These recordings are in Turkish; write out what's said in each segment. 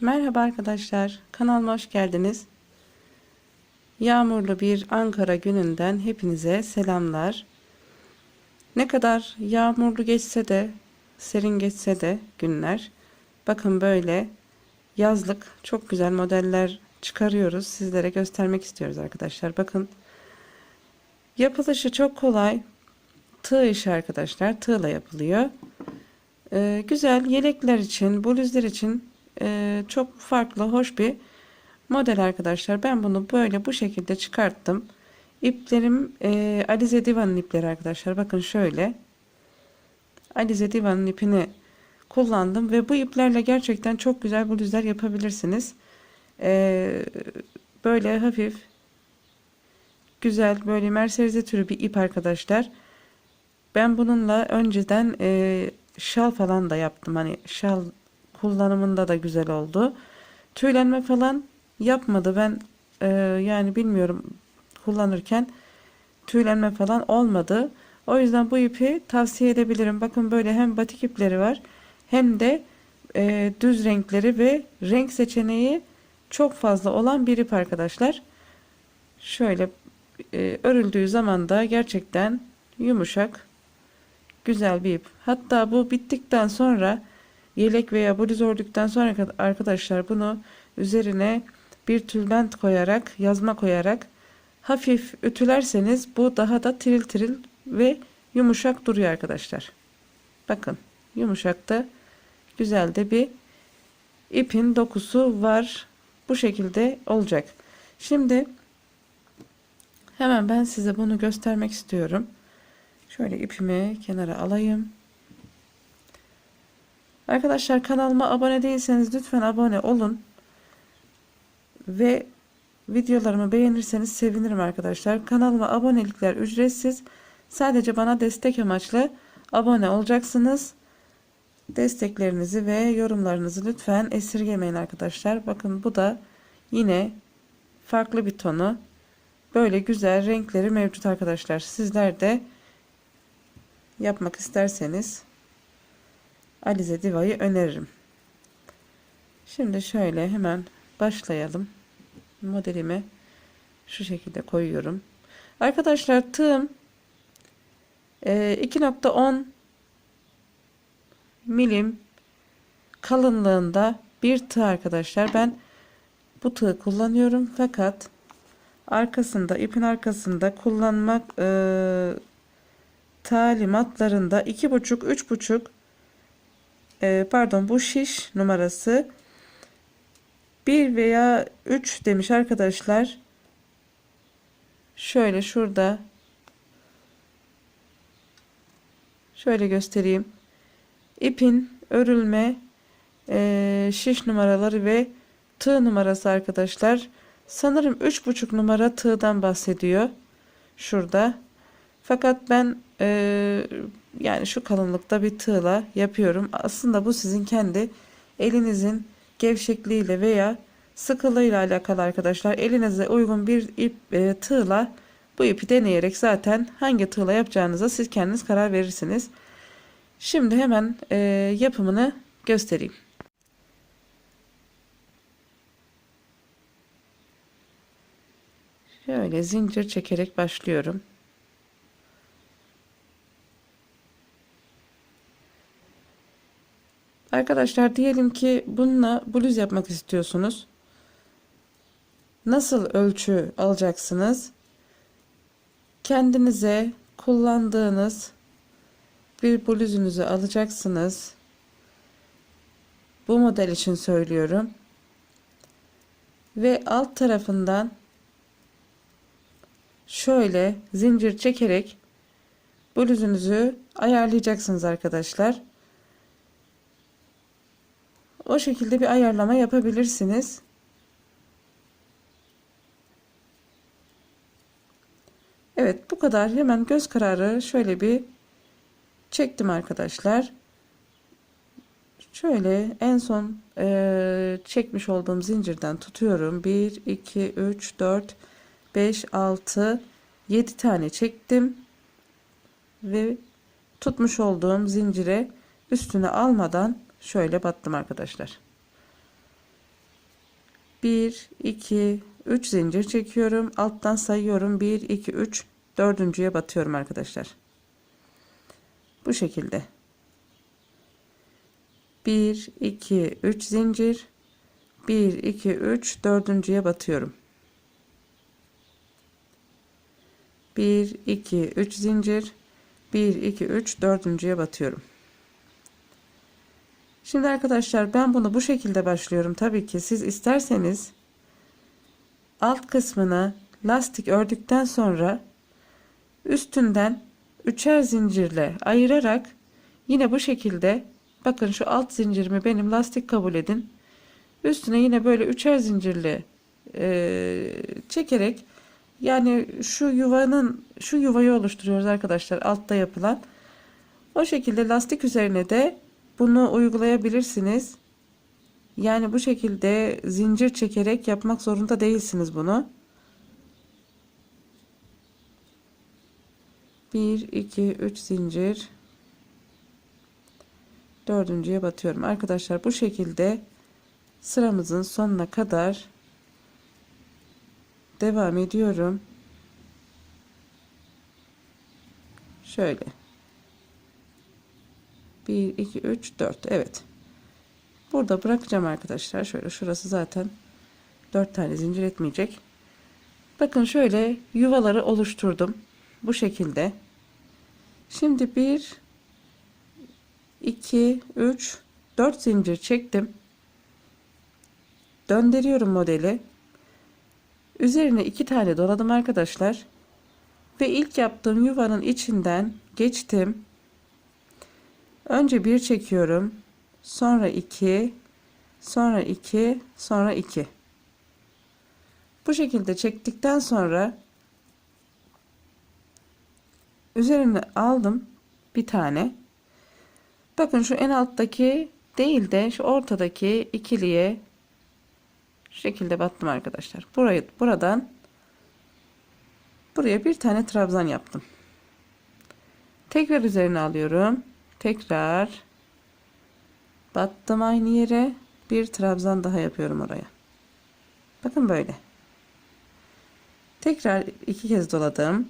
Merhaba arkadaşlar, kanalıma hoş geldiniz. Yağmurlu bir Ankara gününden hepinize selamlar. Ne kadar yağmurlu geçse de, serin geçse de günler, bakın böyle yazlık çok güzel modeller çıkarıyoruz. Sizlere göstermek istiyoruz arkadaşlar. Bakın yapılışı çok kolay. Tığ işi arkadaşlar, tığla yapılıyor. Ee, güzel yelekler için, bluzlar için e, çok farklı, hoş bir model arkadaşlar. Ben bunu böyle bu şekilde çıkarttım. İplerim e, Alize Divan'ın ipleri arkadaşlar. Bakın şöyle. Alize Divan'ın ipini kullandım ve bu iplerle gerçekten çok güzel bluzlar yapabilirsiniz. E, böyle hafif güzel böyle merserize türü bir ip arkadaşlar. Ben bununla önceden e, şal falan da yaptım. Hani şal kullanımında da güzel oldu. Tüylenme falan yapmadı. Ben e, yani bilmiyorum kullanırken tüylenme falan olmadı. O yüzden bu ipi tavsiye edebilirim. Bakın böyle hem batik ipleri var hem de e, düz renkleri ve renk seçeneği çok fazla olan bir ip arkadaşlar. Şöyle e, örüldüğü zaman da gerçekten yumuşak güzel bir ip. Hatta bu bittikten sonra yelek veya bluz ördükten sonra arkadaşlar bunu üzerine bir tülbent koyarak yazma koyarak hafif ütülerseniz bu daha da tiril tiril ve yumuşak duruyor arkadaşlar. Bakın yumuşak da güzel de bir ipin dokusu var. Bu şekilde olacak. Şimdi hemen ben size bunu göstermek istiyorum. Şöyle ipimi kenara alayım. Arkadaşlar kanalıma abone değilseniz lütfen abone olun. Ve videolarımı beğenirseniz sevinirim arkadaşlar. Kanalıma abonelikler ücretsiz. Sadece bana destek amaçlı abone olacaksınız. Desteklerinizi ve yorumlarınızı lütfen esirgemeyin arkadaşlar. Bakın bu da yine farklı bir tonu. Böyle güzel renkleri mevcut arkadaşlar. Sizler de yapmak isterseniz Alize Diva'yı öneririm. Şimdi şöyle hemen başlayalım. Modelimi şu şekilde koyuyorum. Arkadaşlar tığım 2.10 e, milim kalınlığında bir tığ arkadaşlar. Ben bu tığı kullanıyorum fakat arkasında ipin arkasında kullanmak e, talimatlarında iki buçuk üç buçuk e, pardon bu şiş numarası 1 veya 3 demiş arkadaşlar. Şöyle şurada şöyle göstereyim. İpin örülme e, şiş numaraları ve tığ numarası arkadaşlar. Sanırım 3,5 numara tığdan bahsediyor. Şurada. Fakat ben e, yani şu kalınlıkta bir tığla yapıyorum. Aslında bu sizin kendi elinizin gevşekliğiyle veya sıkılığıyla alakalı arkadaşlar. Elinize uygun bir ip e, tığla bu ipi deneyerek zaten hangi tığla yapacağınıza siz kendiniz karar verirsiniz. Şimdi hemen e, yapımını göstereyim. Şöyle zincir çekerek başlıyorum. Arkadaşlar diyelim ki bununla bluz yapmak istiyorsunuz. Nasıl ölçü alacaksınız? Kendinize kullandığınız bir bluzunuzu alacaksınız. Bu model için söylüyorum. Ve alt tarafından şöyle zincir çekerek bluzunuzu ayarlayacaksınız arkadaşlar. O şekilde bir ayarlama yapabilirsiniz. Evet bu kadar hemen göz kararı şöyle bir çektim arkadaşlar. Şöyle en son e, çekmiş olduğum zincirden tutuyorum. 1, 2, 3, 4, 5, 6, 7 tane çektim. Ve tutmuş olduğum zincire üstüne almadan şöyle battım arkadaşlar. 1 2 3 zincir çekiyorum. Alttan sayıyorum. 1 2 3 dördüncüye batıyorum arkadaşlar. Bu şekilde. 1 2 3 zincir 1 2 3 dördüncüye batıyorum. 1 2 3 zincir 1 2 3 dördüncüye batıyorum. Şimdi arkadaşlar ben bunu bu şekilde başlıyorum. Tabii ki siz isterseniz alt kısmını lastik ördükten sonra üstünden üçer zincirle ayırarak yine bu şekilde bakın şu alt zincirimi benim lastik kabul edin. Üstüne yine böyle üçer zincirle e, çekerek yani şu yuvanın şu yuvayı oluşturuyoruz arkadaşlar altta yapılan. O şekilde lastik üzerine de bunu uygulayabilirsiniz. Yani bu şekilde zincir çekerek yapmak zorunda değilsiniz bunu. 1 2 3 zincir dördüncüye batıyorum. Arkadaşlar bu şekilde sıramızın sonuna kadar devam ediyorum. Şöyle. 1 2 3 4 evet. Burada bırakacağım arkadaşlar. Şöyle şurası zaten 4 tane zincir etmeyecek. Bakın şöyle yuvaları oluşturdum. Bu şekilde. Şimdi 1 2 3 4 zincir çektim. Döndürüyorum modeli. Üzerine iki tane doladım arkadaşlar. Ve ilk yaptığım yuvanın içinden geçtim Önce bir çekiyorum. Sonra iki, sonra iki, sonra iki. Bu şekilde çektikten sonra üzerine aldım bir tane. Bakın şu en alttaki değil de şu ortadaki ikiliye şu şekilde battım arkadaşlar. Burayı buradan buraya bir tane trabzan yaptım. Tekrar üzerine alıyorum tekrar battım aynı yere. Bir trabzan daha yapıyorum oraya. Bakın böyle. Tekrar iki kez doladım.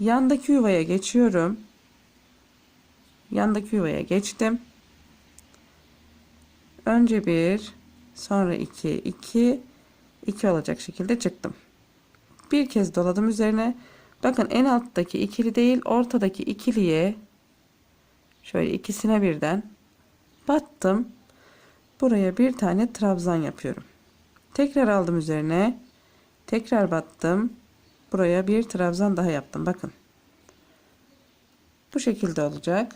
Yandaki yuvaya geçiyorum. Yandaki yuvaya geçtim. Önce bir sonra iki iki iki olacak şekilde çıktım. Bir kez doladım üzerine. Bakın en alttaki ikili değil ortadaki ikiliye Şöyle ikisine birden battım. Buraya bir tane trabzan yapıyorum. Tekrar aldım üzerine. Tekrar battım. Buraya bir trabzan daha yaptım. Bakın. Bu şekilde olacak.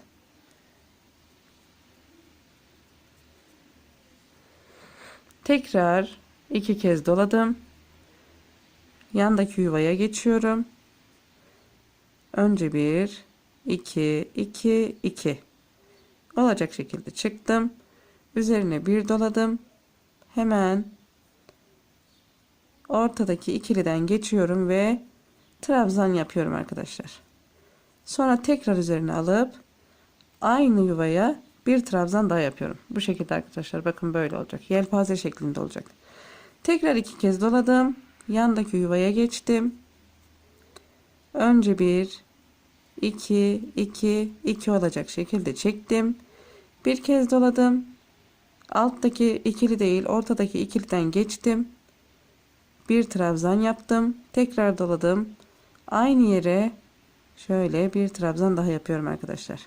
Tekrar iki kez doladım. Yandaki yuvaya geçiyorum. Önce bir 2 2 2 olacak şekilde çıktım. Üzerine bir doladım. Hemen ortadaki ikiliden geçiyorum ve trabzan yapıyorum arkadaşlar. Sonra tekrar üzerine alıp aynı yuvaya bir trabzan daha yapıyorum. Bu şekilde arkadaşlar bakın böyle olacak. Yelpaze şeklinde olacak. Tekrar iki kez doladım. Yandaki yuvaya geçtim. Önce bir 2 2 2 olacak şekilde çektim. Bir kez doladım. Alttaki ikili değil, ortadaki ikiliden geçtim. Bir trabzan yaptım. Tekrar doladım. Aynı yere şöyle bir trabzan daha yapıyorum arkadaşlar.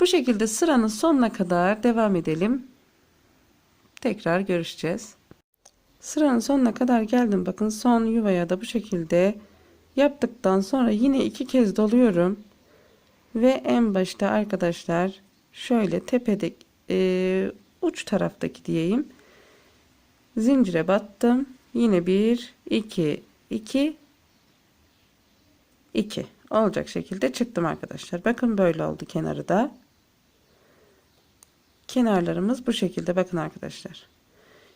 Bu şekilde sıranın sonuna kadar devam edelim. Tekrar görüşeceğiz. Sıranın sonuna kadar geldim. Bakın son yuvaya da bu şekilde Yaptıktan sonra yine iki kez doluyorum. Ve en başta arkadaşlar şöyle tepede e, uç taraftaki diyeyim. Zincire battım. Yine bir, iki, iki, iki olacak şekilde çıktım arkadaşlar. Bakın böyle oldu kenarı da. Kenarlarımız bu şekilde bakın arkadaşlar.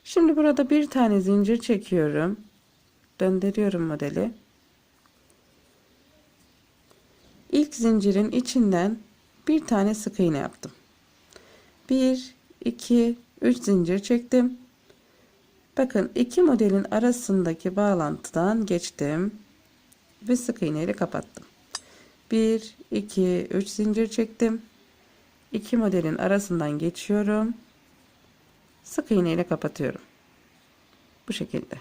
Şimdi burada bir tane zincir çekiyorum. Döndürüyorum modeli. İlk zincirin içinden bir tane sık iğne yaptım. 1 2 3 zincir çektim. Bakın iki modelin arasındaki bağlantıdan geçtim ve sık iğne ile kapattım. 1 2 3 zincir çektim. İki modelin arasından geçiyorum. Sık iğne ile kapatıyorum. Bu şekilde.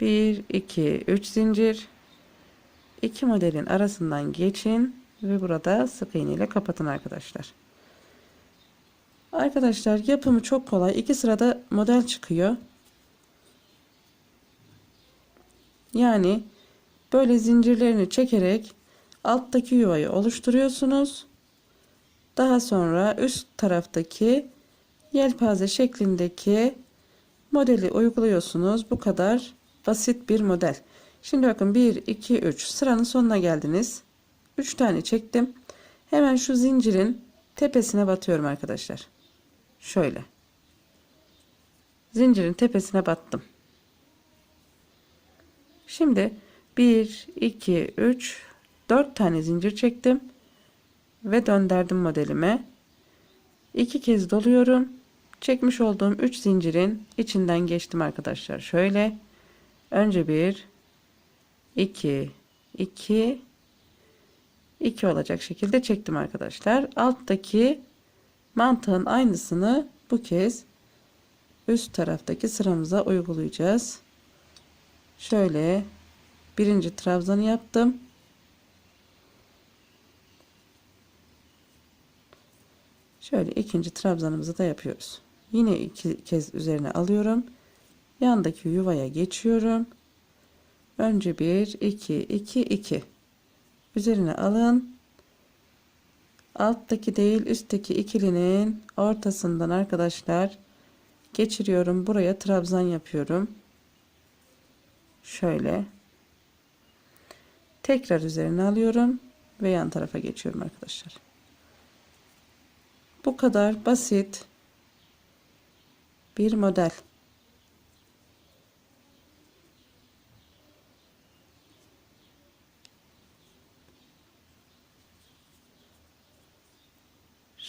1 2 3 zincir. İki modelin arasından geçin ve burada sık iğne ile kapatın arkadaşlar. Arkadaşlar yapımı çok kolay. İki sırada model çıkıyor. Yani böyle zincirlerini çekerek alttaki yuvayı oluşturuyorsunuz. Daha sonra üst taraftaki yelpaze şeklindeki modeli uyguluyorsunuz. Bu kadar basit bir model. Şimdi bakın 1 2 3 sıranın sonuna geldiniz. 3 tane çektim. Hemen şu zincirin tepesine batıyorum arkadaşlar. Şöyle. Zincirin tepesine battım. Şimdi 1 2 3 4 tane zincir çektim ve döndürdüm modelime. 2 kez doluyorum. Çekmiş olduğum 3 zincirin içinden geçtim arkadaşlar. Şöyle önce 1 2 2 2 olacak şekilde çektim arkadaşlar. Alttaki mantığın aynısını bu kez üst taraftaki sıramıza uygulayacağız. Şöyle birinci trabzanı yaptım. Şöyle ikinci trabzanımızı da yapıyoruz. Yine iki kez üzerine alıyorum. Yandaki yuvaya geçiyorum. Önce 1 2 2 2 üzerine alın. Alttaki değil üstteki ikilinin ortasından arkadaşlar geçiriyorum. Buraya trabzan yapıyorum. Şöyle. Tekrar üzerine alıyorum ve yan tarafa geçiyorum arkadaşlar. Bu kadar basit bir model.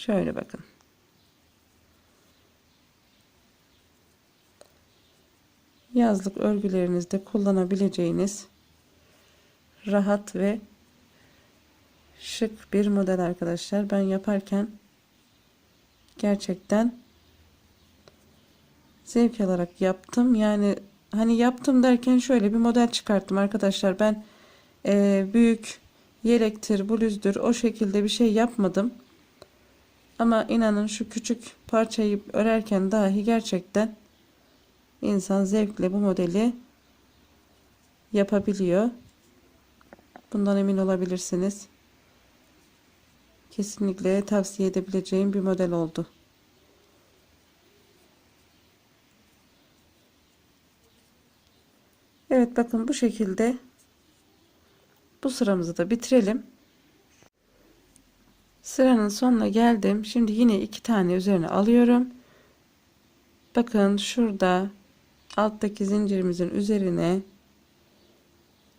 Şöyle bakın. Yazlık örgülerinizde kullanabileceğiniz rahat ve şık bir model arkadaşlar. Ben yaparken gerçekten zevk alarak yaptım. Yani hani yaptım derken şöyle bir model çıkarttım arkadaşlar. Ben e, büyük yelektir, blüzdür o şekilde bir şey yapmadım. Ama inanın şu küçük parçayı örerken dahi gerçekten insan zevkle bu modeli yapabiliyor. Bundan emin olabilirsiniz. Kesinlikle tavsiye edebileceğim bir model oldu. Evet bakın bu şekilde bu sıramızı da bitirelim. Sıranın sonuna geldim. Şimdi yine iki tane üzerine alıyorum. Bakın şurada alttaki zincirimizin üzerine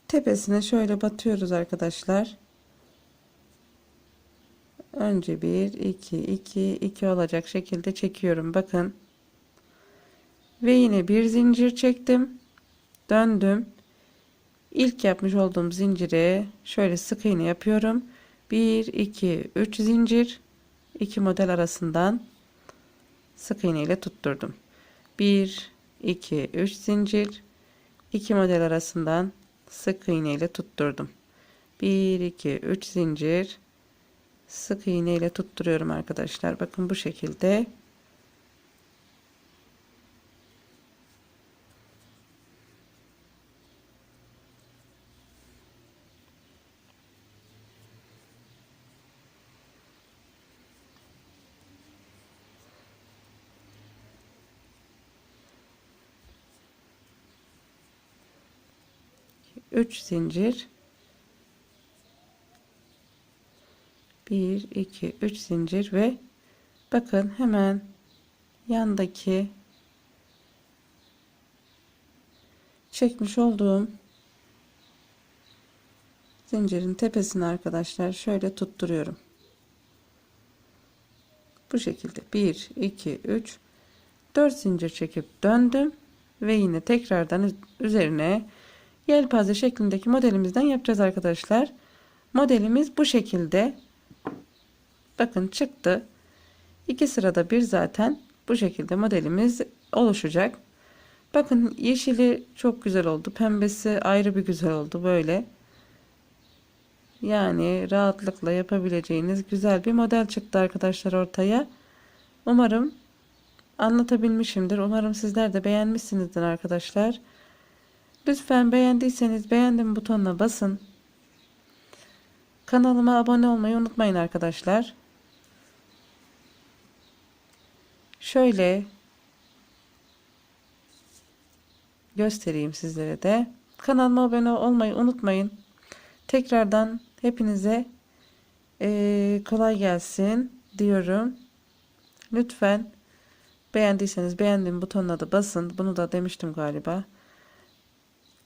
tepesine şöyle batıyoruz arkadaşlar. Önce 1 2 2 2 olacak şekilde çekiyorum. Bakın. Ve yine bir zincir çektim. Döndüm. İlk yapmış olduğum zincire şöyle sık iğne yapıyorum. 1 2 3 zincir iki model arasından sık iğne ile tutturdum. 1 2 3 zincir iki model arasından sık iğne ile tutturdum. 1 2 3 zincir sık iğne ile tutturuyorum arkadaşlar. Bakın bu şekilde. Üç zincir 1 2 3 zincir ve bakın hemen yandaki çekmiş olduğum zincirin tepesine arkadaşlar şöyle tutturuyorum. Bu şekilde 1 2 3 4 zincir çekip döndüm ve yine tekrardan üz- üzerine yelpaze şeklindeki modelimizden yapacağız arkadaşlar. Modelimiz bu şekilde. Bakın çıktı. İki sırada bir zaten bu şekilde modelimiz oluşacak. Bakın yeşili çok güzel oldu. Pembesi ayrı bir güzel oldu böyle. Yani rahatlıkla yapabileceğiniz güzel bir model çıktı arkadaşlar ortaya. Umarım anlatabilmişimdir. Umarım sizler de beğenmişsinizdir arkadaşlar. Lütfen beğendiyseniz beğendim butonuna basın. Kanalıma abone olmayı unutmayın arkadaşlar. Şöyle göstereyim sizlere de. Kanalıma abone olmayı unutmayın. Tekrardan hepinize eee, kolay gelsin diyorum. Lütfen beğendiyseniz beğendim butonuna da basın. Bunu da demiştim galiba.